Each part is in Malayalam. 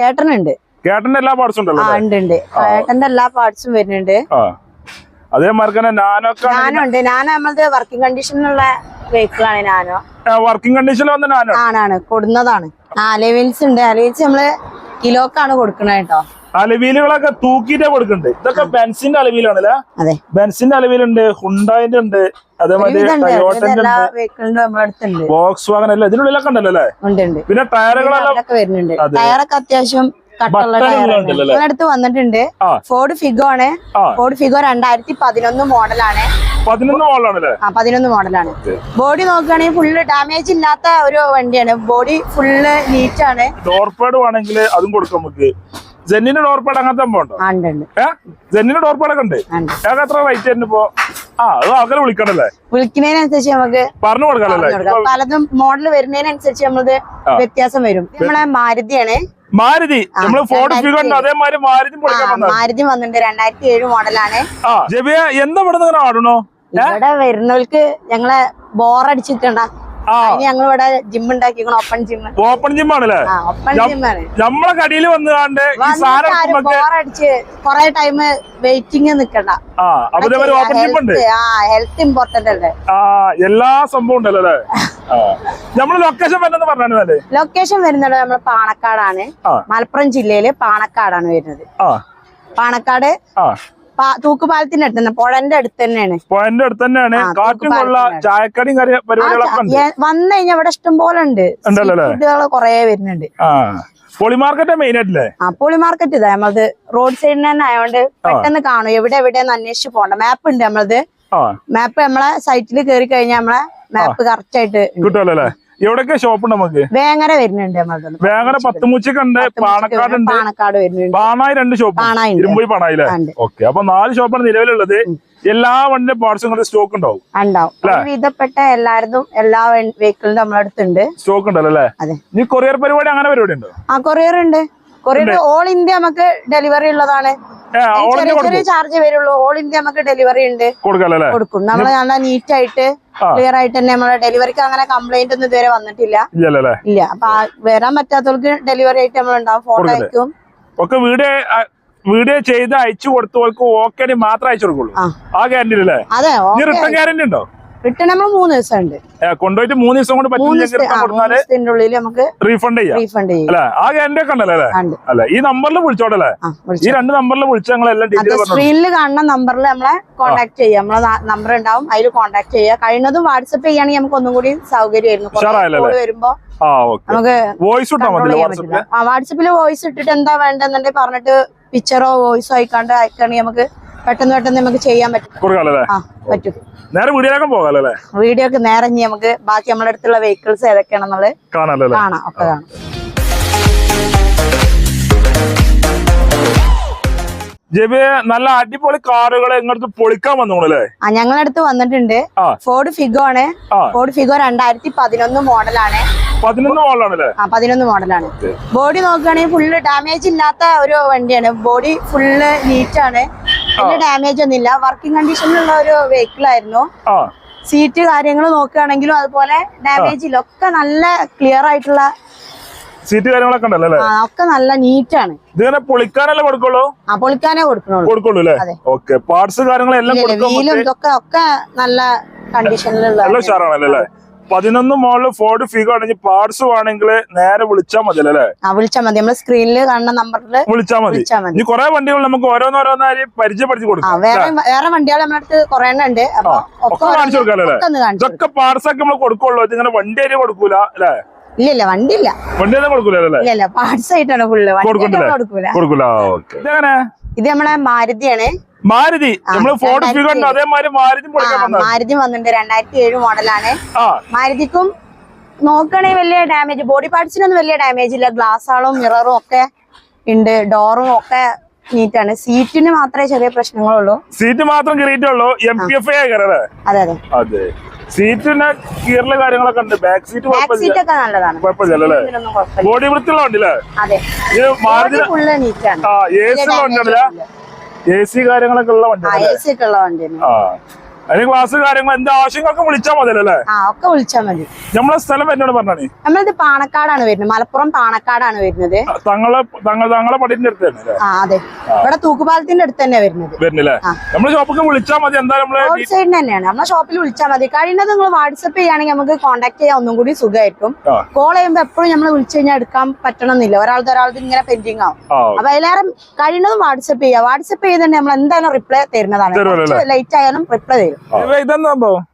കേട്ടനുണ്ട്. കേട്ടന്റെ എല്ലാ പാർട്സും ഉണ്ടല്ലോ ആ ഉണ്ട് ഉണ്ട് കേട്ടന്റെ എല്ലാ പാർട്സും വരുന്നുണ്ട്. അതേമാതിരി തന്നെ നാനൊക്കെ നാനോ ഉണ്ട് നാനോ നമ്മളത് വർക്കിംഗ് കണ്ടീഷനിലുള്ള വെഹിക്കിൾ ആണ് നാനോ. വർക്കിംഗ് കണ്ടീഷനിൽ വന്ന നാനോ? ആണാണ് കൊടുന്നതാണ്. അലവൻസ് ഉണ്ട്. അലവൻസ് നമ്മൾ കിലോക്കാണ് കൊടുക്കണത് കേട്ടോ. അലവീലുകളൊക്കെ തൂക്കിയിട്ടേ കൊടുക്കുന്നുണ്ട് ഇതൊക്കെ ബെൻസിന്റെ അലവീലാണല്ലേ? ബെൻസിന്റെ അലവീലുണ്ട് ഹുണ്ടായിന്റെ ഉണ്ട് അതേമാതിരി ടയോട്ടന്റെ ബോക്സ് വാഗൻ അല്ല? ഇതിനുള്ളിലൊക്കെ ഉണ്ടല്ലോ അല്ലേ? പിന്നെ ടയറുകളെല്ലാം ടയറൊക്കെ അത്യാവശ്യം? നമ്മളടുത്ത് വന്നിട്ടുണ്ട്. ഫോർഡ് ഫിഗോ ആണ്. ഫോർഡ് ഫിഗോ രണ്ടായിരത്തി പതിനൊന്ന് മോഡലാണ്. പതിനൊന്ന് മോഡലാണ്. ബോഡി നോക്കുകയാണെങ്കിൽ ഫുള്ള് ഡാമേജ് ഇല്ലാത്ത ഒരു വണ്ടിയാണ്. ബോഡി ഫുള്ള് നീറ്റ് ആണ്. ഡോർപേഡ് വേണമെങ്കിൽ അതും കൊടുക്കാം നമുക്ക്. ജെന്നിന്റെ ഡോർപ്പാട് അങ്ങനത്തെ സംഭവം ഉണ്ടോ? ആ, ഉണ്ട് ഉണ്ട്. ഏ? ജെന്നിന്റെ ഡോർപ്പാടൊക്കെ ഉണ്ട്? ഞങ്ങൾക്ക് എത്ര റേറ്റ് തന്നെ ഇപ്പോ? ആ അത് ആൾക്കാരെ വിളിക്കണല്ലേ? വിളിക്കുന്നതിനനുസരിച്ച് നമുക്ക് പറഞ്ഞു കൊടുക്കാനല്ലേ. പലതും മോഡൽ വരുന്നതിനനുസരിച്ച് നമ്മളത് വ്യത്യാസം വരും. നമ്മളെ മാരുതിയാണ്. മാരുതി. നമ്മൾ ഫോർഡ് ഫിഗർ ഉണ്ട്. അതേമാതിരി മാരുതി മാരുതി വന്നിട്ടുണ്ട്. രണ്ടായിരത്തി ഏഴ് മോഡലാണ് ജബിയ എന്താ ഇവിടെ നിന്ന് ആടണോ? ഇവിടെ വരുന്നവർക്ക് ഞങ്ങളെ ബോറടിച്ചിട്ടുണ്ട ഇവിടെ ജിം ഉണ്ടാക്കിക്കണം ഓപ്പൺ ജിം ഓപ്പൺ ജിം ആണല്ലേ? നമ്മളെ കടിയിൽ വന്ന് ഈ സാധനം എടുക്കുമ്പോ ബോറടിച്ച് കൊറേ ടൈം വെയിറ്റിംഗ് നിക്കണ്ട. ഹെൽത്ത് ഇമ്പോർട്ടന്റ് അല്ലേ? എല്ലാ സംഭവം ഉണ്ടല്ലോ അല്ലേ? നമ്മൾ ലൊക്കേഷൻ വരുന്നത് പറഞ്ഞാണല്ലേ ലൊക്കേഷൻ വരുന്നത് നമ്മൾ പാണക്കാടാണ്. മലപ്പുറം ജില്ലയിൽ പാണക്കാടാണ് വരുന്നത്. പാണക്കാട് തൂക്കുപാലത്തിന്റെ അടുത്ത് തന്നെ പുഴന്റെ അടുത്ത് തന്നെയാണ്. പുഴന്റെ അടുത്ത് തന്നെയാണ്. കാറ്റും. ചായക്കടിയും പരിപാടികളൊക്കെ വന്നു കഴിഞ്ഞാൽ ഇവിടെ ഇഷ്ടം പോലെ ഉണ്ട്? കൊറേ വരുന്നുണ്ട്. ആ. പൊളി മാർക്കറ്റ് മെയിൻ ആയിട്ടില്ലേ ആ പോളി മാർക്കറ്റ് ഇതാ. നമ്മളത് റോഡ് സൈഡിൽ തന്നെ ആയതുകൊണ്ട് പെട്ടെന്ന് കാണും. എവിടെ എവിടെയെന്ന് അന്വേഷിച്ച് പോകണ്ട. മാപ്പ് ഉണ്ട് നമ്മളത്. മാപ്പ് നമ്മളെ സൈറ്റിൽ കയറി കഴിഞ്ഞാൽ നമ്മളെ മാപ്പ് കറക്റ്റ് ആയിട്ട്. കിട്ടുമല്ലോ അല്ലേ? എവിടെയൊക്കെ ഷോപ്പ് ഉണ്ട് നമുക്ക്? വേങ്ങര വരുന്നുണ്ട് വേങ്ങര ഉണ്ട് പാണക്കാട് ഉണ്ട്. പാണക്കാട് വരുന്നുണ്ട്. പാണായി രണ്ട് ഷോപ്പ്. ഇരുമ്പുയി പാണായില്ലേ? ഓക്കെ അപ്പൊ നാല് ഷോപ്പാണ് നിലവിലുള്ളത്. എല്ലാ വണ്ടിന്റെ പാർട്സും സ്റ്റോക്ക് ഉണ്ടാവും. ഉണ്ടാവും. വിധപ്പെട്ട എല്ലാവരും എല്ലാ വെഹിക്കിളും നമ്മളെ അടുത്തുണ്ട്. സ്റ്റോക്ക് ഉണ്ടല്ലോ അല്ലേ? നീ കൊറിയർ പരിപാടി അങ്ങനെ പരിപാടി ഉണ്ടോ? ആ കൊറിയർ ഉണ്ട്. കൊറിയർ ഓൾ ഇന്ത്യ നമുക്ക് ഡെലിവറി ഉള്ളതാണ്. ചെറിയ ചെറിയ ചാർജ് വരുള്ളൂ. ഓൾ ഇന്ത്യ നമുക്ക് ഡെലിവറി ഉണ്ട്. കൊടുക്കും. നമ്മൾ നല്ല നീറ്റ് ആയിട്ട് ആ. ക്ലിയർ ആയിട്ട് തന്നെ നമ്മളെ ഡെലിവറിക്ക് അങ്ങനെ കംപ്ലൈന്റ് ഒന്നും ഇതുവരെ വന്നിട്ടില്ല. ഇല്ല. അപ്പൊ വരാൻ പറ്റാത്തവർക്ക് ഡെലിവറി ആയിട്ട് നമ്മൾ ഉണ്ടാവും. ഫോട്ടോ അയക്കും. ഒക്കെ വീഡിയോ വീഡിയോ ചെയ്ത് അയച്ചു കൊടുത്തവർക്ക് ഓക്കെ മാത്രമേ അയച്ചു കൊടുക്കുള്ളൂ. ആ. ഗ്യാരണ്ടി അല്ലേ അതെ റിട്ടേൺ ഗ്യാരണ്ടി ഉണ്ടോ? റിട്ടേൺ നമ്മൾ മൂന്ന് ദിവസം ഉണ്ട് കൊണ്ടുപോയിട്ട് മൂന്ന് ദിവസം കൊണ്ട് ദിവസത്തിന്റെ ഉള്ളിൽ നമുക്ക് റീഫണ്ട് ചെയ്യാം. റീഫണ്ട് ചെയ്യാം. അല്ലെ? ആ ഗ്യാരണ്ടി കണ്ടല്ലേ അല്ലേ ഈ നമ്പറിൽ വിളിച്ചോടല്ലേ ആ ഈ രണ്ട് നമ്പറിൽ വിളിച്ച് പറഞ്ഞു സ്ക്രീനിൽ കാണുന്ന നമ്പറിൽ നമ്മളെ കോൺടാക്ട് ചെയ്യാം. നമ്മളെ നമ്പർ ഉണ്ടാവും. അതിൽ കോൺടാക്ട് ചെയ്യുക കഴിയുന്നതും വാട്സപ്പ് ചെയ്യുകയാണെങ്കിൽ നമുക്ക് ഒന്നും കൂടി സൗകര്യമായിരുന്നു. വരുമ്പോ നമുക്ക് വോയിസ് ഇട്ടാ കൺട്രോൾ മതി വാട്സപ്പിൽ വോയിസ് ഇട്ടിട്ട് എന്താ വേണ്ടെന്നുണ്ടെങ്കിൽ പറഞ്ഞിട്ട് പിക്ചറോ വോയിസോ ആയിക്കാണ്ട് അയക്കുകയാണെങ്കിൽ നമുക്ക് പെട്ടെന്ന് പെട്ടെന്ന് നമുക്ക് ചെയ്യാൻ പറ്റും. ആ പറ്റും. നേരെ വീഡിയോയിലേക്കും പോകാലോ അല്ലേ വീഡിയോക്ക് നേരെ ഇനി നമുക്ക് ബാക്കി നമ്മുടെ അടുത്തുള്ള വെഹിക്കിൾസ് ഏതൊക്കെയാണെന്നുള്ളത് കാണാം ഒക്കെ കാണാം. ജബി നല്ല അടിപൊളി കാറുകൾ ഇങ്ങോട്ട് പൊളിക്കാൻ വന്നോളല്ലേ ആ ഞങ്ങളുടെ അടുത്ത് വന്നിട്ടുണ്ട് ഫോർഡ് ഫിഗോ ആണ്. ഫോർഡ് ഫിഗോ രണ്ടായിരത്തി പതിനൊന്ന് മോഡലാണ്. പതിനൊന്ന് മോളിലാണല്ലേ ആ പതിനൊന്ന് മോഡലാണ്. ബോഡി നോക്കുകയാണെങ്കിൽ ഫുള്ള് ഡാമേജ് ഇല്ലാത്ത ഒരു വണ്ടിയാണ്. ബോഡി ഫുള്ള് നീറ്റ് ആണ്. വലിയ ഡാമേജ് ഒന്നുമില്ല. വർക്കിംഗ് കണ്ടീഷനിലുള്ള ഒരു വെഹിക്കിൾ ആയിരുന്നു. സീറ്റ് കാര്യങ്ങൾ നോക്കുകയാണെങ്കിലും അതുപോലെ ഡാമേജ് ഇല്ല. ഒക്കെ നല്ല ക്ലിയർ ആയിട്ടുള്ള സീറ്റ് കാര്യങ്ങളൊക്കെ ഉണ്ടല്ലോ ഒക്കെ നല്ല നീറ്റ് ആണ്. ഇതിങ്ങനെ പൊളിക്കാനല്ലേ കൊടുക്കുള്ളൂ? ആ പൊളിക്കാനേ കൊടുക്കണുള്ളൂ. കൊടുക്കുള്ളൂ അല്ലേ? ഓക്കെ പാർട്സ് കാര്യങ്ങളെല്ലാം കൊടുക്കും ഇതൊക്കെ ഒക്കെ നല്ല കണ്ടീഷനിലുള്ള ഉഷാറാണല്ലോ പതിനൊന്ന് മോളിൽ ഫോർഡ് ഫിഗോ ആണെങ്കിൽ പാർട്സ് വേണമെങ്കിൽ നേരെ വിളിച്ചാൽ മതി അല്ലേ? വിളിച്ചാൽ മതി. നമ്മൾ സ്ക്രീനിൽ കാണുന്ന നമ്പറിൽ വിളിച്ചാൽ മതി. ഇനി കുറെ വണ്ടികൾ നമുക്ക് ഓരോന്നോരോന്നായി പരിചയപ്പെടുത്തി കൊടുക്കാം. വേറെ വണ്ടികൾ നമ്മുടെ അടുത്ത് കുറെ എണ്ണം ഉണ്ട്. ഒക്കെ കാണിച്ചു കൊടുക്കാം. ഇതൊക്കെ നമ്മൾ കൊടുക്കുള്ളൂ. ഇങ്ങനെ വണ്ടി ആയിട്ട് കൊടുക്കൂല അല്ലേ? ഇല്ല വണ്ടി ഇല്ല വണ്ടി കൊടുക്കൂല പാർട്സ് ആയിട്ടാണ് ഫുള്ള്? കൊടുക്കൂല. ഇത് നമ്മളെ മാരുതിയാണ്. മാരുതി. നമ്മൾ ഫോർഡ് ഉണ്ട്. അതേമാതിരി മാരുതി മാരുതി വന്നിട്ടുണ്ട്. രണ്ടായിരത്തി ഏഴ് മോഡലാണ്. മാരുതിക്കും നോക്കണേ വലിയ ഡാമേജ് ബോഡി പാർട്സിനൊന്നും വലിയ ഡാമേജ് ഇല്ല. ഗ്ലാസ്സുകളും മിററും ഒക്കെ ഉണ്ട്. ഡോറും ഒക്കെ നീറ്റാണ് സീറ്റിന് മാത്രമേ ചെറിയ പ്രശ്നങ്ങളുള്ളൂ. സീറ്റ് മാത്രം കീറിയിട്ടുള്ളൂ എം പി എഫ് അതെ അതെ. അതെ. സീറ്റിന് കീറൽ കാര്യങ്ങളൊക്കെ ഉണ്ട്. ബാക്ക് സീറ്റ് കുഴപ്പമില്ല. ബോഡി വൃത്തിയുള്ള ആ എ സി വണ്ടിയാണല്ലേ? എ സി കാര്യങ്ങളൊക്കെ ഉള്ള ആ വണ്ടിയാണ് എ സി ഒക്കെ ഉള്ള വണ്ടിയാണ്. ആ. അതിന് ക്ലാസ് കാര്യങ്ങൾ എന്ത് ആവശ്യങ്ങളൊക്കെ വിളിച്ചാൽ മതി അല്ലേ ആ ഒക്കെ വിളിച്ചാൽ മതി. നമ്മളെ സ്ഥലം എന്നോട് പറഞ്ഞാണേ? നമ്മളിത് പാണക്കാടാണ് വരുന്നത്. മലപ്പുറം പാണക്കാടാണ് വരുന്നത്. തങ്ങളെ തങ്ങളെ പടിന്റെ അടുത്ത് തന്നെ ആ അതെ. ഇവിടെ തൂക്കുപാലത്തിന്റെ അടുത്ത് തന്നെ വരുന്നത്. വരുന്നില്ലേ. നമ്മളെ ഷോപ്പൊക്കെ വിളിച്ചാൽ മതി. എന്താ നമ്മളെ റോഡ് തന്നെയാണ്. നമ്മളെ ഷോപ്പിൽ വിളിച്ചാൽ മതി. കഴിയുന്നത് നിങ്ങൾ വാട്സപ്പ് ചെയ്യുകയാണെങ്കിൽ നമുക്ക് കോൺടാക്ട് ചെയ്യാൻ ഒന്നും കൂടി സുഖമായിരിക്കും. കോൾ ചെയ്യുമ്പോൾ എപ്പോഴും നമ്മൾ വിളിച്ചു കഴിഞ്ഞാൽ എടുക്കാൻ പറ്റണമെന്നില്ല ഒരാളത് ഒരാളത് ഇങ്ങനെ പെൻഡിങ് ആവും. അപ്പൊ എല്ലാവരും കഴിയുന്നതും വാട്സപ്പ് ചെയ്യുക. വാട്സപ്പ് ചെയ്തിട്ടുണ്ടെങ്കിൽ നമ്മൾ എന്തായാലും റിപ്ലൈ തരുന്നതാണ് ലേറ്റ് ആയാലും റിപ്ലൈ തരും. ഇതെന്താ സംഭവം?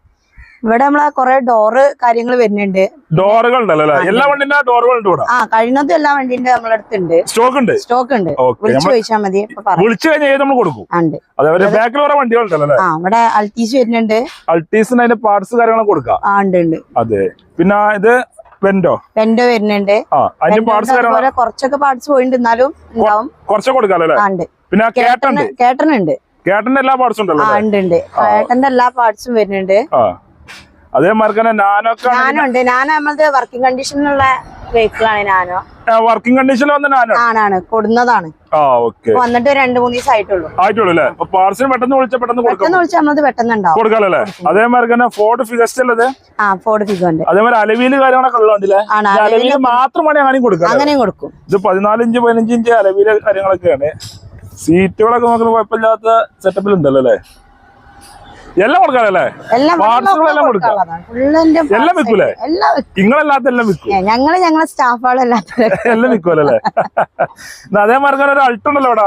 ഇവിടെ നമ്മളെ കൊറേ ഡോറ് കാര്യങ്ങൾ വരുന്നുണ്ട്. ഡോറുകൾ ഉണ്ടല്ലോ എല്ലാ വണ്ടിന്റെ ഡോറുകൾ ഉണ്ട് ആ കഴിയുന്നതും എല്ലാ വണ്ടിന്റെ നമ്മളെ അടുത്തുണ്ട്. സ്റ്റോക്ക് ഉണ്ട്? സ്റ്റോക്ക് ഉണ്ട്. വിളിച്ചു ചോദിച്ചാൽ മതി വിളിച്ചു കഴിഞ്ഞാൽ നമ്മൾ കൊടുക്കും? അതേപോലെ ബാക്കിൽ കുറെ വണ്ടികൾ ഉണ്ടല്ലോ ആ ഇവിടെ അൾട്ടീസ് വരുന്നുണ്ട്. അൾട്ടീസിന് അതിന്റെ പാർട്സ് കാര്യങ്ങളൊക്കെ കൊടുക്കാം? ആ ഉണ്ട് ഉണ്ട്. അതെ. പിന്നെ ഇത് പെന്റോ പെന്റോ വരുന്നുണ്ട്. കുറച്ചൊക്കെ പാർട്സ് പോയിട്ടുണ്ട് എന്നാലും ഉണ്ടാവും. കൊടുക്കാം അല്ലേ? ആ ഉണ്ട്. കേട്ടന്റെ എല്ലാ പാർട്സും ഉണ്ടല്ലോ ആ ഉണ്ട് ഉണ്ട്. കേട്ടന്റെ എല്ലാ പാർട്സും വരുന്നുണ്ട്. അതേമാതിരി തന്നെ നാനോ ഉണ്ട് നാനോ നമ്മളത് വർക്കിംഗ് കണ്ടീഷനിലുള്ള വെഹിക്കിളാണ് നാനോ. വർക്കിംഗ് കണ്ടീഷനിൽ വന്ന നാനോ? ആണാണ് കൊടുന്നതാണ്. വന്നിട്ട് രണ്ടു മൂന്ന് ദിവസം ആയിട്ടുള്ളൂ. ആയിട്ടുള്ളൂ അല്ലേ? പാർസൽ പെട്ടെന്ന് വിളിച്ച പെട്ടെന്ന് പെട്ടെന്ന് വിളിച്ചാൽ നമ്മളത് പെട്ടെന്ന് ഉണ്ടാവും കൊടുക്കാലോ അല്ലേ? അതേമാതിരി തന്നെ ഫോർഡ് ഫിഗസ്റ്റ് ഉള്ളത് ആ ഫോർഡ് ഫിഗോ ഉണ്ട്. അതേമാതിരി കാര്യങ്ങളൊക്കെ ഉള്ളതുണ്ടല്ലേ ആണ് മാത്രമാണ് അങ്ങനെയും വേണേ അങ്ങനെ കൊടുക്കാം അങ്ങനെയും കൊടുക്കും. ഇത് പതിനാലിഞ്ച് പതിനഞ്ചിഞ്ച് പതിനഞ്ച് അലവിയിലെ കാര്യങ്ങളൊക്കെയാണ്. സീറ്റുകളൊക്കെ നോക്കുന്ന കുഴപ്പമില്ലാത്ത സെറ്റപ്പിൽ ഉണ്ടല്ലോ അല്ലേ? എല്ലാം കൊടുക്കാനല്ലേ എല്ലാം പാർട്സുകളെല്ലാം കൊടുക്കാം. എല്ലാം വിൽക്കൂലേ. നിങ്ങളല്ലാത്ത എല്ലാം വിൽക്കും. ഞങ്ങൾ ഞങ്ങളെ സ്റ്റാഫുകളെല്ലാം എല്ലാം വിൽക്കുമല്ലോ അതേ തന്നെ ഒരു അൾട്ടുണ്ടല്ലോ അവിടെ.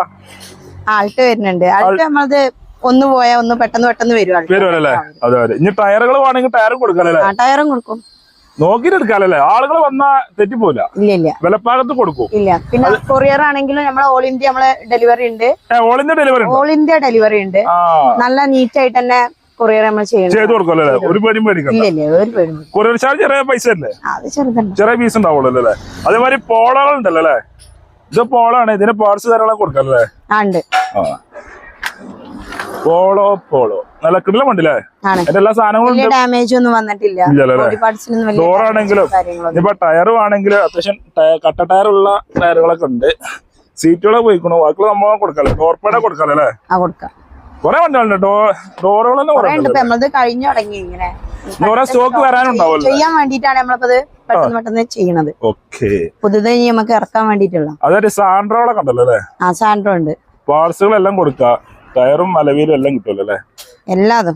ആൾട്ട് വരുന്നുണ്ട്. ആൾട്ട് നമ്മളത് ഒന്ന് പോയാ ഒന്ന് പെട്ടെന്ന് പെട്ടെന്ന് വരുവാണ്. ആൾട്ട് അതെ അതെ. ഇനി ടയറുകൾ വേണമെങ്കിൽ ടയറും കൊടുക്കാനല്ലേ ടയറും കൊടുക്കും. നോക്കിയിട്ട് എടുക്കാനല്ലേ ആളുകൾ വന്നാ തെറ്റിപ്പോല ഇല്ല ഇല്ല. വിലപ്പാകത്ത് കൊടുക്കും. ഇല്ല. പിന്നെ കൊറിയർ ആണെങ്കിലും നമ്മളെ ഓൾ ഇന്ത്യ നമ്മളെ ഡെലിവറി ഉണ്ട്. All India delivery all India delivery ഉണ്ട്. നല്ല നീറ്റ് ആയിട്ട് തന്നെ കൊറിയർ നമ്മൾ ചെയ്യണം ചെയ്ത് കൊടുക്കല്ലേ ഒരു കൊറിയർ ചാർജ് ചെറിയ പൈസ അല്ലേ ചെറിയ പീസ് ഉണ്ടാവുള്ളൂ അല്ലേ? അതേമാതിരി പോളകൾ ഉണ്ടല്ലോ അല്ലേ? ഇത് പോളാണ്. ഇതിന് പാർട്സ് കാര്യങ്ങളൊക്കെ കൊടുക്കല്ലേ? ആ. Polo Polo. നല്ല കിടലം ഉണ്ടല്ലേ എന്റെ എല്ലാ സാധനങ്ങളും ഡാമേജ് ഒന്നും വന്നിട്ടില്ല. ഡോറാണെങ്കിലും ഇപ്പൊ ടയറും ആണെങ്കിൽ അത്യാവശ്യം കട്ട ടയറുള്ള ടയറുകളൊക്കെ ഉണ്ട്. സീറ്റുകളെ പോയിക്കണു ബാക്കിയുള്ള നമ്മൾ കൊടുക്കാല്ലേ ഡോർപ്പേടെ കൊടുക്കാല്ലേ കൊറേ വണ്ടികളുണ്ട്. ഡോറുകൾ തന്നെ കഴിഞ്ഞു തുടങ്ങി ഇങ്ങനെ. സ്റ്റോക്ക് വരാനുണ്ടാവുമല്ലോ. ചെയ്യാൻ വേണ്ടിട്ടാണ് നമ്മളിപ്പത് പെട്ടെന്ന് പെട്ടെന്ന് ചെയ്യണത്. ഓക്കെ പുതുതായി നമുക്ക് ഇറക്കാൻ വേണ്ടിട്ടുള്ള അതായത് സാൻഡ്രോളൊക്കെ ഉണ്ടല്ലോ അല്ലേ? ആ സാൻഡ്രോ ഉണ്ട്. പാർസലുകളെല്ലാം കൊടുക്കാം. ടയറും അലവീലും എല്ലാം കിട്ടുമല്ലോ അല്ലേ? എല്ലാതും.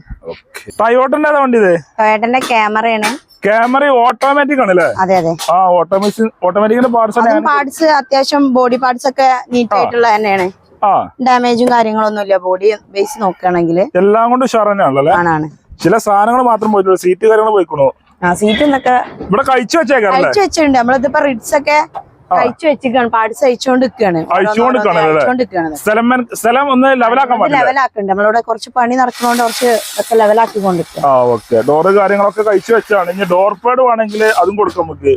ടയോട്ടന്റെ ഏതാ വണ്ടി ഇത്? ടൊയോട്ടന്റെ ക്യാമറയാണ് ക്യാമറ ഓട്ടോമാറ്റിക് ആണല്ലേ? അതെ അതെ. ആ ഓട്ടോമാറ്റിക് ഓട്ടോമാറ്റിക്കിന്റെ പാർട്സ് പാർട്സ് അത്യാവശ്യം ബോഡി പാർട്സ് ഒക്കെ നീറ്റ് ആയിട്ടുള്ള തന്നെയാണ്. ഡാമേജും കാര്യങ്ങളൊന്നും ഇല്ല. ബോഡി ബേസ് നോക്കുകയാണെങ്കിൽ എല്ലാം കൊണ്ട് ആണാണ് ചില സാധനങ്ങൾ മാത്രം പോയിട്ടുള്ളൂ. സീറ്റ് കാര്യങ്ങൾ പോയിക്കണോ. ആ സീറ്റ് എന്നൊക്കെ ഇവിടെ കഴിച്ചു വെച്ചേക്കാറല്ലേ? കഴിച്ചു വെച്ചിട്ടുണ്ട്. നമ്മളിതിപ്പോ റിഡ്സ് ഒക്കെ അയച്ചു വെച്ചിരിക്കാണ് പാർട്സ് അയച്ചുകൊണ്ട് നിൽക്കുകയാണ് സ്ഥലം ഒന്ന് ലെവലാക്കാൻ ലെവലാക്കുന്നുണ്ട്. നമ്മളിവിടെ കുറച്ച് പണി നടക്കുന്നോണ്ട് കുറച്ച് ഒക്കെ ലെവലാക്കിക്കൊണ്ട് ഡോറ് കാര്യങ്ങളൊക്കെ കഴിച്ചു വെച്ചാണ്. ഇനി ഡോർ പാഡ് വേണമെങ്കിൽ അതും കൊടുക്കാം നമുക്ക്.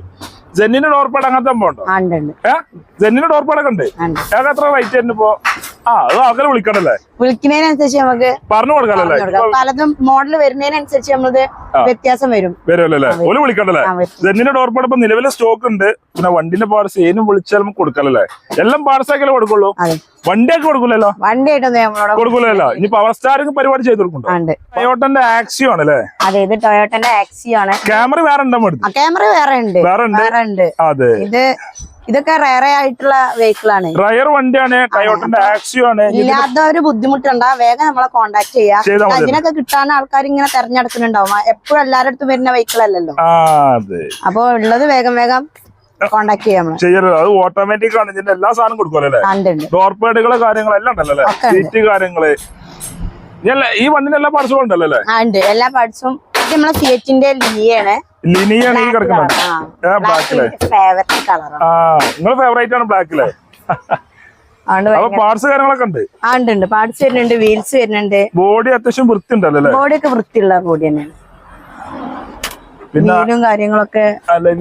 ജെന്നിന്റെ ഡോർപ്പാട് അങ്ങനത്തെ സംഭവം ഉണ്ടോ? ആ ഉണ്ട് ഉണ്ട്. ഏ? ജെന്നിന്റെ ഡോർപ്പാടൊക്കെ ഉണ്ട്? ഏതാ എത്ര റേറ്റ് തന്നെ ഇപ്പോ? ആ അത് ആൾക്കാരെ വിളിക്കണല്ലേ? വിളിക്കുന്നതിനനുസരിച്ച് നമുക്ക് പറഞ്ഞു കൊടുക്കാനല്ലേ. പലതും മോഡൽ വരുന്നതിനനുസരിച്ച് നമ്മളത് വ്യത്യാസം വരും. വരുമല്ലേ ഓൽ വിളിക്കണ്ടല്ലേ. ജെന്നിന്റെ ഡോർപ്പാട് ഇപ്പൊ നിലവിലെ സ്റ്റോക്ക് ഉണ്ട്. പിന്നെ വണ്ടിന്റെ പാർട്സ് ഏനും വിളിച്ചാലും കൊടുക്കാനല്ലേ എല്ലാം പാർട്സ് കൊടുക്കുള്ളൂ? വണ്ടിയൊക്കെ കൊടുക്കൂലല്ലോ? വണ്ടിയായിട്ടൊന്നും നമ്മളോട് കൊടുക്കൂലല്ലോ. ഇനി പവർ സ്റ്റാറിംഗ് പരിപാടി ചെയ്ത് കൊടുക്കുന്നുണ്ടോ ടൊയോട്ടന്റെ ആക്സിയോ ആണ് അല്ലേ? അതെ ഇത് ടൊയോട്ടന്റെ ആക്സി ആണ്. ക്യാമറ വേറെ ഉണ്ടോ ക്യാമറ വേറെ ഉണ്ട്. വേറെ ഉണ്ട്? അതെ. ഇത് ഇതൊക്കെ റയർ ആയിട്ടുള്ള വെഹിക്കിൾ ആണ്. റയർ വണ്ടിയാണ് ടയോട്ടന്റെ ആക്സിയോ ആണ്. ഇല്ലാത്ത ഒരു ബുദ്ധിമുട്ടുണ്ടാ വേഗം നമ്മളെ കോണ്ടാക്ട് ചെയ്യാം. അതിനൊക്കെ കിട്ടാൻ ആൾക്കാർ ഇങ്ങനെ തെരഞ്ഞെടുക്കുന്നുണ്ടാവും. എപ്പോഴും എല്ലാരടുത്തും വരുന്ന വെഹിക്കിൾ അല്ലല്ലോ. അപ്പൊ ഉള്ളത് വേഗം വേഗം കോണ്ടാക്ട് ചെയ്യാം ചെയ്യരുത്. അത് ഓട്ടോമാറ്റിക് ആണ്. ഇതിന്റെ എല്ലാ സാധനം കൊടുക്കുമല്ലോ ഡോർ പാഡുകൾ കാര്യങ്ങളെല്ലാം ഉണ്ടല്ലോ സീറ്റ് കാര്യങ്ങൾ. ഈ വണ്ടിന്റെ എല്ലാ പാർട്സും ഉണ്ടല്ലോ ഉണ്ട്. എല്ലാ പാർട്സും ഇത് നമ്മളെ സിയറ്റിന്റെ ലിനിയാണ് ലിനിയാണ് ഈ കിടക്കുന്നത്. ബ്ലാക്കിലെ നിങ്ങളെ ഫേവറേറ്റ് ആണ് ബ്ലാക്കിലെ പാർട്സ് കാര്യങ്ങളൊക്കെ ഉണ്ട്. ആ ഉണ്ട് പാർട്സ് വരുന്നുണ്ട് വീൽസ് വരുന്നുണ്ട്. ബോഡി അത്യാവശ്യം വൃത്തി ബോഡിയൊക്കെ അല്ലേ? ബോഡി ഒക്കെ വൃത്തിയുള്ള ബോഡി തന്നെയാണ്. വീലും കാര്യങ്ങളൊക്കെ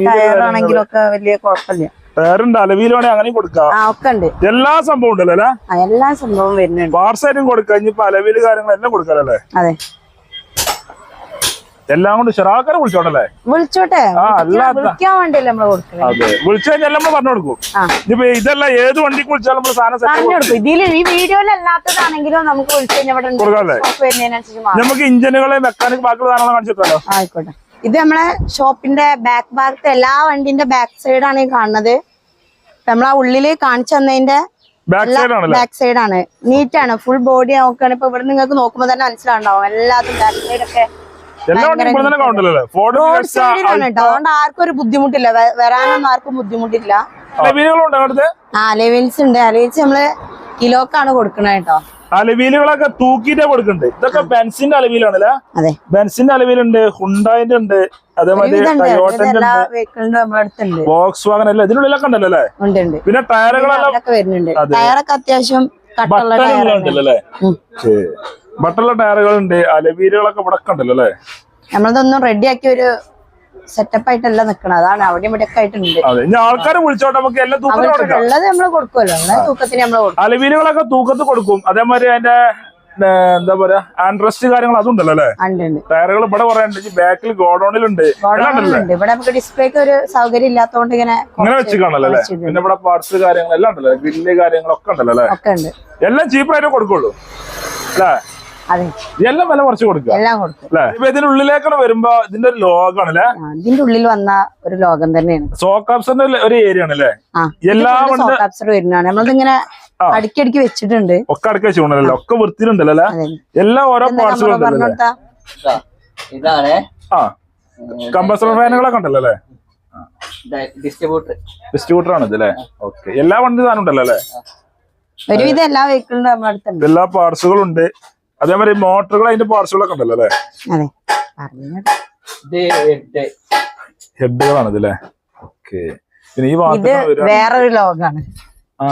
ടയറാണെങ്കിലൊക്കെ വലിയ കുഴപ്പമില്ല. ടയറുണ്ട് അലവിയിൽ വേണേ അങ്ങനെയും കൊടുക്കാം. ഒക്കെ ഉണ്ട്. എല്ലാ സംഭവം ഉണ്ടല്ലോ അല്ലേ? എല്ലാ വരുന്നുണ്ട്. ആയിട്ടും കൊടുക്കാം. ഇനിയിപ്പോ അലവിയിൽ കാര്യങ്ങളെല്ലാം കൊടുക്കാമല്ലോ അതെ. എല്ലാം കൊണ്ട് ശരാക്കാരെ വിളിച്ചോണ്ടല്ലേ വിളിച്ചോട്ടെ. വിളിക്കാൻ- വേണ്ടിയല്ലേ നമ്മൾ കൊടുക്കുന്നത് അതെ. വിളിച്ചു കഴിഞ്ഞാൽ നമ്മൾ പറഞ്ഞു കൊടുക്കും. ഇനിയിപ്പോ ഇതല്ല ഏത് വണ്ടിക്ക് വിളിച്ചാലും നമ്മൾ സാധനം പറഞ്ഞു കൊടുക്കും. ഈ വീഡിയോയിലല്ലാത്തതാണെങ്കിലും നമുക്ക് വിളിച്ചു കഴിഞ്ഞാൽ. കൊടുക്കാല്ലേ? നമുക്ക് ഇഞ്ചിനുകളെ മെക്കാനിക് ബാക്കിയുള്ള സാധനങ്ങൾ കാണിച്ചിട്ടല്ലോ ആയിക്കോട്ടെ. ഇത് നമ്മളെ ഷോപ്പിന്റെ ബാക്ക് ഭാഗത്തെ എല്ലാ വണ്ടിന്റെ ബാക്ക് സൈഡാണ് ഈ കാണുന്നത്. നമ്മളാ ഉള്ളിൽ കാണിച്ചു തന്നതിന്റെ ബാക്ക് സൈഡ് ആണ്. നീറ്റ് ആണ്. ഫുൾ ബോഡി നോക്കുകയാണ് ഇപ്പൊ ഇവിടെ നിങ്ങൾക്ക് നോക്കുമ്പോ തന്നെ മനസ്സിലാണ്ടാവും എല്ലാതും ബാക്ക് സൈഡ് ഒക്കെ റോഡ് സൈഡിലാണ് കേട്ടോ. അതുകൊണ്ട് ആർക്കും ഒരു ബുദ്ധിമുട്ടില്ല. വരാനൊന്നും ആർക്കും ബുദ്ധിമുട്ടില്ല. ആ അലവൻസ് ഉണ്ട്. അലവൻസ് നമ്മൾ കിലോക്കാണ് കൊടുക്കണത് കേട്ടോ. അലവീലുകളൊക്കെ തൂക്കിയിട്ടേ കൊടുക്കുന്നുണ്ട് ഇതൊക്കെ ബെൻസിന്റെ അലവീലാണല്ലേ? ബെൻസിന്റെ അലവീലുണ്ട് ഹുണ്ടായിന്റെ ഉണ്ട് അതേമാതിരി ഉണ്ട്. ടയോട്ടന്റെ ബോക്സ് വാഗൻ എല്ലാം ഇതിനുള്ളിലൊക്കെ ഉണ്ടല്ലോ അല്ലേ? പിന്നെ ടയറുകളെല്ലാം ടയറൊക്കെ അത്യാവശ്യം അല്ലേ. ബട്ടുള്ള ടയറുകളുണ്ട് അലവീലുകളൊക്കെ ഇവിടെ ഉണ്ടല്ലോ അല്ലേ? നമ്മളതൊന്നും റെഡിയാക്കി ഒരു സെറ്റപ്പ് ആയിട്ടല്ല നിക്കണം അതാണ് അവിടെ ഇവിടെ ഒക്കെ ആയിട്ടുണ്ട്. ആൾക്കാരെ വിളിച്ചോട്ടെ നമുക്ക് എല്ലാം തൂക്കത്തിന് ഉള്ളത് നമ്മൾ കൊടുക്കുമല്ലോ. തൂക്കത്തിന് നമ്മൾ അലവീലുകളൊക്കെ തൂക്കത്ത് കൊടുക്കും. അതേമാതിരി അതിന്റെ എന്താ പറയാ ആൻഡ്രസ്റ്റ് കാര്യങ്ങൾ അതുണ്ടല്ലോ അല്ലേ? ഉണ്ട് ഉണ്ട്. ടയറുകൾ ഇവിടെ പറയാനുണ്ട് ബാക്കിൽ ഗോഡൌണിലുണ്ട് ഉണ്ട്. ഇവിടെ നമുക്ക് ഡിസ്പ്ലേക്ക് ഒരു സൗകര്യം ഇല്ലാത്തതുകൊണ്ട് ഇങ്ങനെ ഇങ്ങനെ വെച്ച് കാണല്ലോ അല്ലേ? വെച്ചിട്ടുണ്ട്. പിന്നെ ഇവിടെ പാർട്സ് കാര്യങ്ങൾ എല്ലാം ഉണ്ടല്ലോ. ഗ്രില്ല് കാര്യങ്ങളൊക്കെ ഉണ്ടല്ലോ അല്ലേ? ഉണ്ട്. എല്ലാം ചീപ്പായിട്ട് കൊടുക്കുള്ളൂ. അല്ലേ? അതെ. എല്ലാം വില കുറച്ച് കൊടുക്കുക. എല്ലാം കൊടുക്കും. ഇപ്പൊ ഇതിന്റെ ഉള്ളിലേക്ക് വരുമ്പോ ഇതിന്റെ ഒരു ലോകമാണ് അല്ലേ? ഇതിന്റെ ഉള്ളിൽ വന്ന ഒരു ലോകം തന്നെയാണ്. സോക്കാപ്സറിന്റെ ഒരു ഏരിയ ആണ് അല്ലേ എല്ലാ വണ്ടി സോക്കാപ്സർ വരുന്നതാണ്. നമ്മളിങ്ങനെ ആ. അടുക്കിടക്കി വെച്ചിട്ടുണ്ട്. ഒക്കെ അടുക്കി വെച്ചിട്ടുണ്ടല്ലോ ഒക്കെ വൃത്തിയിലുണ്ടല്ലോ അല്ലെ? എല്ലാം ഓരോ അല്ലേ ഇതാണ്. ആ. കമ്പസർ ഫാനുകളൊക്കെ ഉണ്ടല്ലോ അല്ലേ? ഡിസ്ട്രിബ്യൂട്ടർ ഡിസ്ട്രിബ്യൂട്ടർ ആണ് ഇത് അല്ലേ? ഓക്കെ എല്ലാ വണ്ടി സാധനം ഉണ്ടല്ലോ അല്ലേ? ഒരുവിധം എല്ലാ വെഹിക്കിളിന്റെ നമ്മുടെ അടുത്തുണ്ട്. എല്ലാ പാർട്സുകളും ഉണ്ട്. അതേമാതിരി മോട്ടറുകൾ അതിന്റെ പാർട്സുകളൊക്കെ ഉണ്ടല്ലോ അല്ലേ? ഹെഡുകളാണ് ഇതല്ലേ ഓക്കേ. പിന്നെ ഈ ഭാഗത്ത് വേറൊരു ലോകാണ് ആ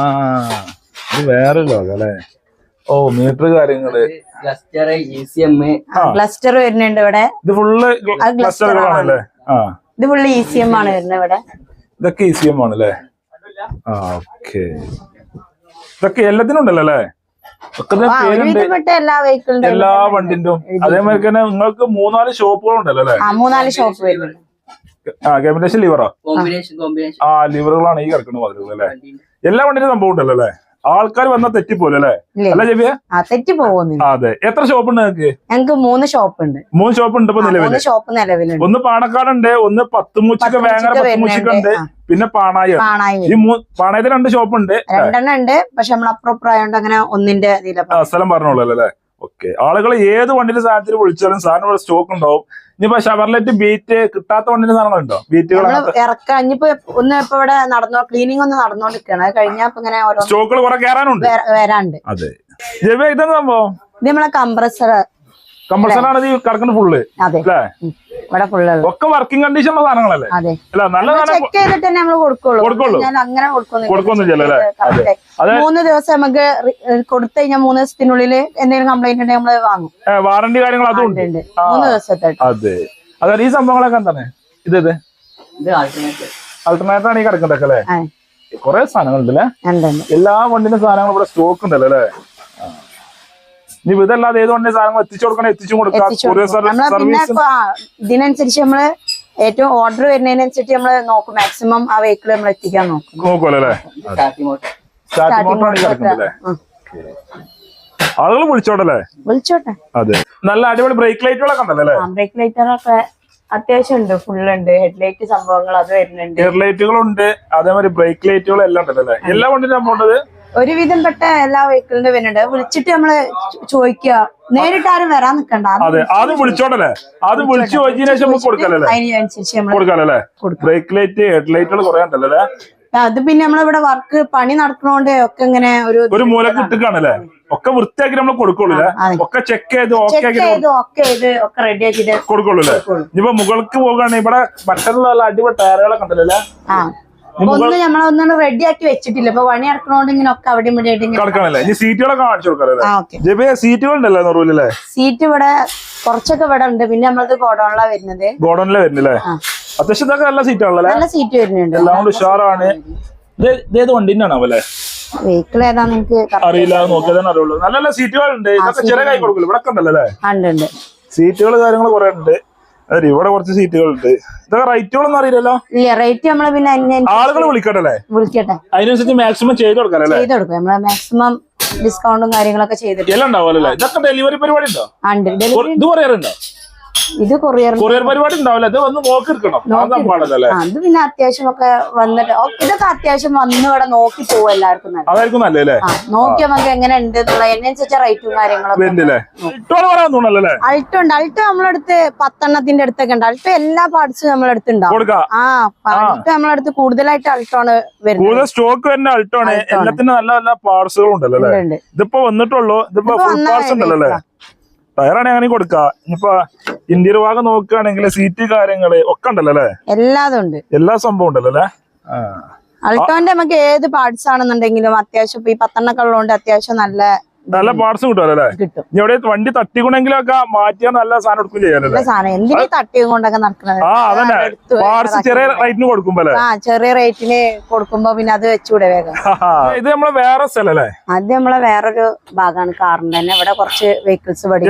ഇത് വേറെ ലോകം അല്ലേ? ഓ മീറ്റർ കാര്യങ്ങൾ. Cluster E C M cluster വരുന്നുണ്ട് ഇവിടെ. ഇത് ഫുള്ള് ക്ലസ്റ്ററുകളാണല്ലേ ആ. ഇത് ഫുള്ള് ഇ സി എം ആണ് വരുന്നത് ഇവിടെ. ഇതൊക്കെ ഇ സി എം ആണല്ലേ? ആ ഓക്കെ. ഇതൊക്കെ എല്ലാത്തിനും ഉണ്ടല്ലോ അല്ലേ? എല്ലാ വെഹിക്കിളിന്റെ എല്ലാ വണ്ടിന്റെ അതേമാതിരി തന്നെ നിങ്ങൾക്ക് മൂന്നാൽ ഷോപ്പുകൾ ഉണ്ടല്ലോ അല്ലേ? ആ മൂന്നാൽ ഷോപ്പ് വരുന്നുണ്ട്. ആ കോമ്പിനേഷൻ ലിവറോ കോമ്പിനേഷൻ കോമ്പിനേഷൻ ആ ലിവറുകളാണ് ഈ കിടക്കുന്ന മതിലുകൾ അല്ലേ? എല്ലാ വണ്ടിന്റെ സംഭവം ഉണ്ടല്ലോ അല്ലെ? ആൾക്കാർ വന്നാൽ തെറ്റിപ്പോലെ അല്ലേ? അല്ല ജബിയ അതെ. എത്ര ഷോപ്പ് ഉണ്ട് നിങ്ങൾക്ക്? ഞങ്ങൾക്ക് മൂന്ന് ഷോപ്പ് ഉണ്ട്. മൂന്ന് ഷോപ്പ് ഉണ്ട് ഇപ്പൊ നിലവിൽ? മൂന്ന് ഷോപ്പ് നിലവിലുണ്ട്. ഒന്ന് പാണക്കാടുണ്ട് ഒന്ന് പത്തുമൂച്ചിക്ക് വേങ്ങര പത്തുമൂച്ചിക്ക് ഉണ്ട്. പിന്നെ പാണായി. കാണായി ഈ പാണയത്തിൽ രണ്ട് ഷോപ്പ് ഉണ്ട് രണ്ടെണ്ണം ഉണ്ട്. പക്ഷെ നമ്മൾ അപ്രോപ്രായോണ്ട് അങ്ങനെ ഒന്നിന്റെ സ്ഥലം പറഞ്ഞോളൂ അല്ലേ? ഓക്കെ. ആളുകൾ ഏത് വണ്ടിന്റെ സാധനത്തിൽ വിളിച്ചാലും സാധനം ഇവിടെ സ്റ്റോക്ക് ഉണ്ടാവും. ഇനിയിപ്പോ ഷവർലെറ്റ് ബീറ്റ് കിട്ടാത്ത വണ്ടിന്റെ സാധനങ്ങളുണ്ടോ ബീറ്റുകൾ ഇറക്കാൻ ഇനിയിപ്പോ ഒന്ന് ഇപ്പൊ ഇവിടെ നടന്നോ ക്ലീനിങ് ഒന്ന് നടന്നോണ്ടിരിക്കണം. അത് കഴിഞ്ഞാ ഇപ്പൊ ഇങ്ങനെ സ്റ്റോക്കുകൾ കുറെ കയറാനുണ്ട് വരാണ്ട്. അതെ. ഇതെന്താ സംഭവം? ഇത് നമ്മളെ കംപ്രസർ കമ്പൾസറാണ് ഈ കിടക്കുന്ന ഫുള്ള് അതെ. അല്ലേ. ഇവിടെ ഫുള്ള് ഒക്കെ വർക്കിംഗ് കണ്ടീഷൻ ഉള്ള സാധനങ്ങളല്ലേ? അതെ. അല്ല നല്ല ചെക്ക് ചെയ്തിട്ട് തന്നെ നമ്മൾ കൊടുക്കുള്ളൂ. കൊടുക്കുള്ളൂ. ഞാൻ അങ്ങനെ കൊടുക്കൊന്നുമില്ല. കൊടുക്കൊന്നുമില്ല അല്ലേ? അതെ. അതെ. മൂന്ന് ദിവസം നമുക്ക് കൊടുത്തു കഴിഞ്ഞാൽ മൂന്ന് ദിവസത്തിനുള്ളിൽ എന്തെങ്കിലും കംപ്ലൈന്റ് ഉണ്ടെങ്കിൽ നമ്മൾ വാങ്ങും. വാറണ്ടി കാര്യങ്ങൾ അതും ഉണ്ട്. മൂന്ന് ദിവസത്തെ അതെ. അതായത് ഈ സംഭവങ്ങളൊക്കെ എന്താണ്? ഇത് ഇത്? അൾട്ടർനേറ്റർ ആണ് ഈ കിടക്കുന്നതൊക്കെ അല്ലേ? കൊറേ കുറെ സാധനങ്ങളുണ്ട് അല്ലേ? ഉണ്ട് ഉണ്ട്. എല്ലാ വണ്ടിന്റെ സാധനങ്ങളും ഇവിടെ സ്റ്റോക്ക് ഉണ്ടല്ലോ അല്ലേ? ഇനി ഇതല്ലാതെ ഏത് വണ്ടി സാധനങ്ങൾ എത്തിച്ചു കൊടുക്കണേ എത്തിച്ചു കൊടുക്കാം? ഇതിനനുസരിച്ച് നമ്മൾ ഏറ്റവും ഓർഡർ വരുന്നതിനനുസരിച്ച് നമ്മൾ നോക്കും. മാക്സിമം ആ വെഹിക്കിൾ നമ്മൾ എത്തിക്കാൻ നോക്കും. നോക്കുമല്ലോ. ആളുകൾ വിളിച്ചോട്ടല്ലേ? വിളിച്ചോട്ടെ. അതെ. നല്ല അടിപൊളി ബ്രേക്ക് ലൈറ്റുകളൊക്കെ ഉണ്ടല്ലേ? ബ്രേക്ക് ലൈറ്ററൊക്കെ അത്യാവശ്യം ഉണ്ട്. ഫുൾ ഉണ്ട്. ഹെഡ്ലൈറ്റ് സംഭവങ്ങൾ അത് വരുന്നുണ്ട്. ഹെഡ്ലൈറ്റുകളുണ്ട് ലൈറ്റുകളുണ്ട് അതേമാതിരി ബ്രേക്ക് ലൈറ്റുകളും എല്ലാം ഉണ്ടല്ലേ? എല്ലാ വണ്ടിയും സംഭവം ഒരുവിധം പെട്ട എല്ലാ വെഹിക്കിളിന്റെ വരുന്നുണ്ട് വിളിച്ചിട്ട് നമ്മൾ ചോദിക്കുക നേരിട്ട് ആരും വരാൻ നിക്കണ്ട. അത് അതെ വിളിച്ചോണ്ടല്ലേ? അത് വിളിച്ചു ചോദിച്ചതിന് ശേഷം അതിനനുസരിച്ച് നമ്മൾ ബ്രേക്ക് ലൈറ്റ് ഹെഡ് ലൈറ്റുകൾ കുറെ ഉണ്ടല്ലോ അത് പിന്നെ നമ്മളിവിടെ വർക്ക് പണി നടക്കണോണ്ട് ഒക്കെ ഇങ്ങനെ ഒരു ഒരു മൂലക്ക് ഇട്ടിക്കാണല്ലേ? ഒക്കെ വൃത്തിയാക്കി നമ്മൾ കൊടുക്കുള്ളൂ ഒക്കെ ചെക്ക് ചെയ്ത് ആക്കി ഒക്കെ റെഡി ആക്കിട്ട് കൊടുക്കുള്ളൂ ഇനിയിപ്പോ മുകൾക്ക് പോകുകയാണെങ്കിൽ ഇവിടെ മറ്റുള്ള അടിപൊളി ടയറുകളൊക്കെ ഉണ്ടല്ലോ ഒന്ന് നമ്മളൊന്നും റെഡി ആക്കി വെച്ചിട്ടില്ല. ഇപ്പൊ പണി നടക്കണോണ്ട് ഇങ്ങനെ ഒക്കെ അവിടെ ഇവിടെ കിടക്കണല്ലേ ഇനി സീറ്റുകളൊക്കെ കാണിച്ചു സീറ്റുകൾ ഉണ്ടല്ലോ നെറൂലല്ലേ സീറ്റ് ഇവിടെ കുറച്ചൊക്കെ ഇവിടെ ഉണ്ട്. പിന്നെ നമ്മളത് ഗോഡൌണിലാ വരുന്നത്. ഗോഡനിലെ വരുന്നില്ലേ. അത്യാവശ്യം നല്ല സീറ്റാണല്ലേ നല്ല സീറ്റ് വരുന്നുണ്ട്. എല്ലാം ഉഷാറാണ്. ഇതേത് വണ്ടിനാണോ അല്ലേ? വെഹിക്കിൾ ഏതാ നിങ്ങക്ക് അറിയില്ല അറിയുള്ളൂ. നല്ല നല്ല സീറ്റുകൾ ഉണ്ട് ഇതൊക്കെ ചെറിയ കൈ കൊടുക്കില്ല? ഇവിടെ ഉണ്ടല്ലോ സീറ്റുകൾ കാര്യങ്ങൾ കുറെ ഉണ്ട്. അതെ ഇവിടെ കുറച്ച് സീറ്റുകൾ ഉണ്ട് ഇതൊക്കെ റേറ്റുകളൊന്നും അറിയില്ലല്ലോ? ഇല്ല റേറ്റ് നമ്മൾ പിന്നെ ആളുകൾ വിളിക്കട്ടെ അല്ലേ വിളിക്കട്ടെ. അതിനനുസരിച്ച് മാക്സിമം ചെയ്ത് കൊടുക്കാം അല്ലേ? ചെയ്ത് കൊടുക്കും. നമ്മൾ മാക്സിമം ഡിസ്കൗണ്ടും കാര്യങ്ങളൊക്കെ ചെയ്തിട്ട് എല്ലാം ഉണ്ടാവുമല്ലോ ഇതൊക്കെ ഡെലിവറി പരിപാടി ഉണ്ടോ? ഉണ്ട്. ഡെലിവറി ഇത് പറയാറുണ്ടോ ഇത് കൊറിയർ കൊറിയർ പരിപാടി ഉണ്ടാവില്ല. ഇത് വന്ന് നോക്കി എടുക്കണം അത് പിന്നെ അത്യാവശ്യം ഒക്കെ വന്നിട്ട് ഇതൊക്കെ അത്യാവശ്യം വന്ന് ഇവിടെ നോക്കി പോകും എല്ലാവർക്കും അതായിരിക്കും നല്ലല്ലേ നോക്കി നമുക്ക് എങ്ങനെ ഉണ്ട് എന്നുള്ള അതിനനുസരിച്ച റേറ്റും കാര്യങ്ങളൊക്കെ അൾട്ടോ ഉണ്ട്. അൾട്ടോ നമ്മളടുത്ത് പത്തെണ്ണത്തിന്റെ അടുത്തൊക്കെ ഉണ്ട്. അൾട്ടോ എല്ലാ പാർട്സും നമ്മളടുത്ത് ഉണ്ടാവും. ആ അൾട്ടോ നമ്മളടുത്ത് കൂടുതലായിട്ട് അൾട്ടോ ആണ് വരുന്നത്. കൂടുതൽ സ്റ്റോക്ക് വരുന്ന അൾട്ടാണ് എല്ലാത്തിനും നല്ല നല്ല പാർട്സുകളും ഉണ്ടല്ലോ. ഇതിപ്പോ വന്നിട്ടുള്ളൂ. ഇതിപ്പോ പാർട്സ് ഉണ്ടല്ലോ? ടയറാണ് അങ്ങനെ കൊടുക്കുക ഇനിയിപ്പോ ഇന്ത്യയുടെ ഭാഗം നോക്കുകയാണെങ്കിൽ സീറ്റ് കാര്യങ്ങൾ ഒക്കെ ഉണ്ടല്ലോ അല്ലേ? എല്ലാതും ഉണ്ട്. എല്ലാ സംഭവം ഉണ്ടല്ലോ അല്ലേ. അൾട്ടോന്റെ നമുക്ക് ഏത് പാർട്സ് ആണെന്നുണ്ടെങ്കിലും അത്യാവശ്യം ഈ പത്തെണ്ണൊക്കെ ഉള്ളതുകൊണ്ട് അത്യാവശ്യം നല്ല നല്ല പാർട്സും കിട്ടുമല്ലോ കിട്ടും. ഇനി എവിടെ വണ്ടി തട്ടിക്കുണെങ്കിലൊക്കെ മാറ്റിയാൽ നല്ല സാധനം എടുക്കും ചെയ്യാനല്ലേ നല്ല സാധനം. എന്തിനീ തട്ടിയും കൊണ്ടൊക്കെ നടക്കുന്നത്? ആ അതന്നെ. പാർട്സ് ചെറിയ റേറ്റിന് കൊടുക്കുമ്പോ ആ ചെറിയ റേറ്റിന് കൊടുക്കുമ്പോ പിന്നെ അത് വെച്ചുകൂടെ വേഗം. ഇത് നമ്മളെ വേറെ സ്ഥലല്ലേ അത് നമ്മളെ വേറൊരു ഭാഗമാണ് കാറിന്റെ തന്നെ. ഇവിടെ കുറച്ച് വെഹിക്കിൾസ് ഇവിടെ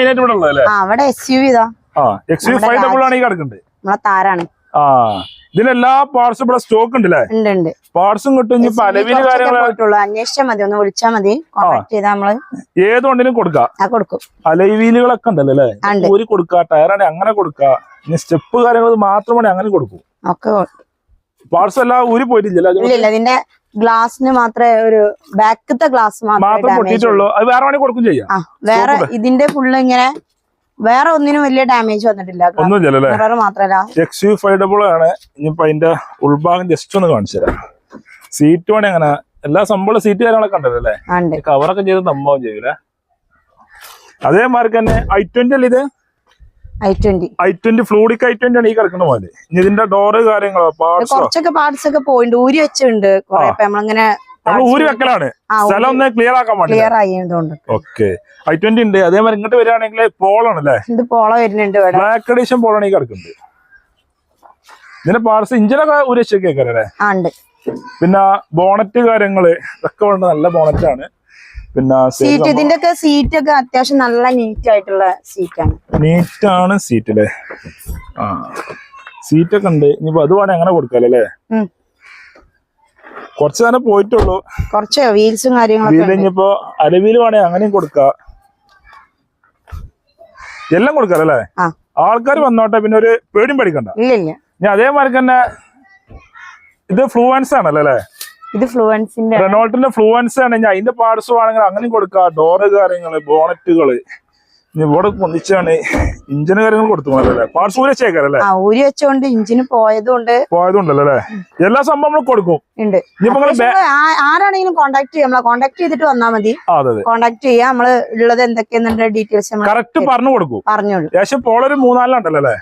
ഇവിടെ ആ അവിടെ എസ് യു ഇതാ എക്സ് യു ഫൈവ് ഡബിൾ ആണ് ഈ കിടക്കുന്നുണ്ട് നമ്മളെ താരാണ് ആ ഇതിലെല്ലാ പാർട്സും ഇവിടെ സ്റ്റോക്ക് ഉണ്ട് അല്ലേ? ഉണ്ട് ഉണ്ട്. പാർട്സും കിട്ടും ഇനി കാര്യങ്ങൾ പോയിട്ടുള്ളൂ. അന്വേഷിച്ചാൽ മതി ഒന്ന് വിളിച്ചാൽ മതി. കോൺടാക്ട് ചെയ്താൽ നമ്മൾ ഏത് കൊടുക്കാം. കൊടുക്കും. അലൈവീലുകളൊക്കെ ഉണ്ടല്ലോ അല്ലേ? കൊടുക്കാ ഊരി കൊടുക്കുക ടയറാണ് അങ്ങനെ കൊടുക്കുക ഇനി സ്റ്റെപ്പ് കാര്യങ്ങൾ മാത്രമാണ് അങ്ങനെ കൊടുക്കും. ഒക്കെ പാർട്സ് എല്ലാം ഊരി പോയിട്ടില്ല ഇതിന്റെ ഗ്ലാസിന് മാത്രമേ ഒരു ബാക്കത്തെ ഗ്ലാസ് മാത്രമേ പൊട്ടിയിട്ടുള്ളൂ. അത് വേറെ വേണമെങ്കിൽ കൊടുക്കും ചെയ്യാം. വേറെ ഇതിന്റെ ഫുള്ള് ഇങ്ങനെ വേറെ ഒന്നിനും വലിയ ഡാമേജ് വന്നിട്ടില്ല. ഒന്നുമില്ലല്ലേ മാത്രല്ല. എക്സ് യു ഫൈവ് ഡബിൾ ആണ്. ഇനിയിപ്പോ അതിന്റെ ഉൾഭാഗം ജസ്റ്റ് ഒന്ന് കാണിച്ചു തരാം സീറ്റ് വേണേ അങ്ങനെ. എല്ലാ സംഭവം സീറ്റ് കാര്യങ്ങളൊക്കെ ഉണ്ടല്ലോ അല്ലേ? കവറൊക്കെ ചെയ്ത് സംഭവം ചെയ്യൂലേ? മാർക്ക് തന്നെ ഐ ട്വന്റി അല്ലേ ഇത്? I twenty I twenty fluidic I twenty ആണ് ഈ കിടക്കുന്ന പോലെ ഇതിന്റെ ഡോറ് കാര്യങ്ങളോ കുറച്ചൊക്കെ പാർട്സ് ഒക്കെ പോയിണ്ട്. ഊരി വെച്ചിട്ടുണ്ട്. നമ്മളിങ്ങനെ ഊരി വെക്കലാണ്. സ്ഥലം ഒന്ന് ക്ലിയർ ആക്കാൻ വേണ്ടി ക്ലിയർ ആയതുകൊണ്ട് ഓക്കെ ഐ ട്വന്റി ഉണ്ട്. അതേമാതിരി ഇങ്ങോട്ട് വരികയാണെങ്കിൽ പോളാണ് അല്ലേ? ഇത് പോള വരുന്നുണ്ട് ബ്ലാക്ക് എഡീഷൻ പോളാണ് ഈ കിടക്കുന്നത്. ഇതിന്റെ പാർട്സ് ഇഞ്ചിനൊക്കെ ഊരി വെച്ചേക്കാരല്ലേ ഉണ്ട്. പിന്നെ ബോണറ്റ് കാര്യങ്ങൾ ഇതൊക്കെ വേണ്ട നല്ല ബോണറ്റ് ആണ്. പിന്നെ സീറ്റ് ഇതിന്റെ ഒക്കെ സീറ്റ് ഒക്കെ അത്യാവശ്യം നല്ല നീറ്റ് ആയിട്ടുള്ള സീറ്റാണ് നീറ്റ് ആണ് സീറ്റ് അല്ലേ ആ സീറ്റ് ഒക്കെ ഉണ്ട്. ഇനിയിപ്പോ അത് വേണേ അങ്ങനെ കൊടുക്കാലോ അല്ലേ? ഉം. കുറച്ച് നേരം പോയിട്ടുള്ളൂ. കുറച്ച് വീൽസും കാര്യങ്ങളും. ഇനിയിപ്പോ അലവിൽ വേണേ അങ്ങനെയും കൊടുക്കാം. എല്ലാം കൊടുക്കാല്ലേ ആൾക്കാർ വന്നോട്ടെ പിന്നെ ഒരു പേടിയും പഠിക്കണ്ട ഇല്ല ഇല്ല ഞാൻ അതേമാതിരി തന്നെ ഇത് ഫ്ലുവൻസ് ആണല്ലോ അല്ലേ? ഇത് ഫ്ലുവൻസിന്റെ റെനോൾട്ടിന്റെ ഫ്ലുവൻസ് ആണ്. ഇനി അതിന്റെ പാർട്സ് വേണമെങ്കിൽ അങ്ങനെ കൊടുക്കാം. ഡോറ് കാര്യങ്ങൾ ബോണറ്റുകൾ ഇവിടെ പൊന്നിച്ചാണ് ഇഞ്ചിന് കാര്യങ്ങൾ കൊടുത്തു അല്ലേ പാർട്സ് ഊരി വെച്ചേക്കാരല്ലേ ഊരി വെച്ചോണ്ട് ഇഞ്ചിന് പോയതുകൊണ്ട് പോയതുണ്ടല്ലേ എല്ലാ സംഭവം നമ്മൾ കൊടുക്കും. ആരാണെങ്കിലും കോണ്ടാക്ട് ചെയ്യാം. നമ്മളെ കോണ്ടാക്ട് ചെയ്തിട്ട് വന്നാൽ മതി. കോണ്ടാക്ട് ചെയ്യാം. നമ്മൾ ഉള്ളത് എന്തൊക്കെയെന്നുണ്ട് ഡീറ്റെയിൽസ് കറക്റ്റ് പറഞ്ഞു കൊടുക്കും. പറഞ്ഞോളൂ. ഏകദേശം പോളൊരു മൂന്നാലിലുണ്ടല്ലേ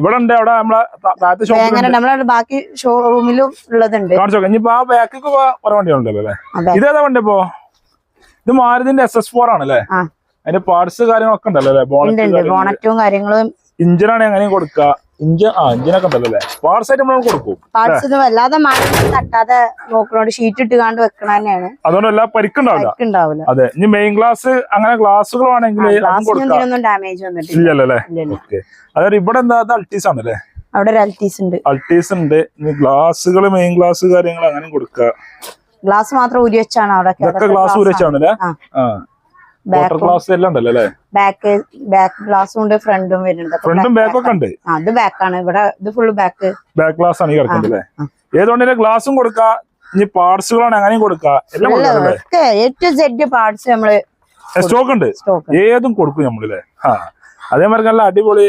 ഇവിടെ ഉണ്ട് അവിടെ നമ്മളെ നമ്മളെ ബാക്കി ഷോറൂമിലും ഉള്ളതുണ്ട്. ഇനിയിപ്പോ ആ ബാക്കിക്ക് കുറെ വണ്ടികളുണ്ടല്ലോ അല്ലേ? ഇതേതാ വണ്ടി ഇപ്പോ ഇത് മാരുതിന്റെ എസ് എസ് ഫോർ ആണല്ലേ? അതിന്റെ പാർട്സ് കാര്യങ്ങളൊക്കെ ഉണ്ടല്ലോ അല്ലേ? ബോണറ്റ് ബോണറ്റും കാര്യങ്ങളും. ഇഞ്ചിനാണ് എങ്ങനെയും കൊടുക്കുക ഇഞ്ചി ആ ഇഞ്ചിനൊക്കെ ഉണ്ടല്ലോ അല്ലേ? പാർട്സ് ആയിട്ട് നമ്മൾ കൊടുക്കും. പാർട്സ് ഒന്നും വല്ലാതെ തട്ടാതെ നോക്കണോണ്ട് ഷീറ്റ് ഇട്ട് കാണ്ട് വെക്കണ തന്നെയാണ്. അതുകൊണ്ട് എല്ലാ പരിക്കുണ്ടാവില്ല അതെ. ഇനി മെയിൻ ഗ്ലാസ് അങ്ങനെ വന്നിട്ടില്ല. ഇല്ലല്ലോ അല്ലേ. ഓക്കെ അതായത് ഇവിടെ എന്താ അൾട്ടീസ് ആണല്ലേ? അവിടെ ഒരു അൾട്ടീസ് ഉണ്ട്. അൾട്ടീസ് ഉണ്ട്. ഇനി ഗ്ലാസുകൾ മെയിൻ ഗ്ലാസ് കാര്യങ്ങൾ അങ്ങനെ കൊടുക്കുക ഗ്ലാസ് മാത്രം ഊരി വെച്ചാണ് അവിടെ ഗ്ലാസ് ഉരച്ചാണല്ലേ ആ. ബാക്ക് ബാക്ക് ഗ്ലാസും ഉണ്ട് ഫ്രണ്ടും വരുന്നുണ്ട്. ഫ്രണ്ടും ബാക്കും ഒക്കെ ഉണ്ട്. അത് ബാക്കാണ് ഇവിടെ ഇത് ഫുള്ള് ബാക്ക് ബാക്ക് ഗ്ലാസ് ആണ് കിടക്കുന്നത്. ഏതുകൊണ്ട് ഗ്ലാസും കൊടുക്കാം? ഇനി പാർട്സുകളാണ് അങ്ങനെയും കൊടുക്കാം? പാർട്സ് നമ്മൾ സ്റ്റോക്ക് ഉണ്ട്. ഏതും കൊടുക്കും നമ്മളില്ലേ? ആ. അതേമാതിരി നല്ല അടിപൊളി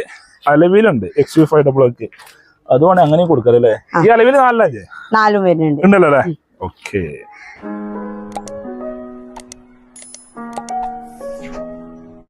അലവിലുണ്ട് എക്സ് ഫൈവ് ഡബിൾ ഒക്കെ. അതുകൊണ്ട് അങ്ങനെയും കൊടുക്കാറില്ലേ ഈ അലവിൽ നാലല്ലേ നാലും വരുന്നുണ്ട്. ഉണ്ടല്ലോ അല്ലേ? ഓക്കെ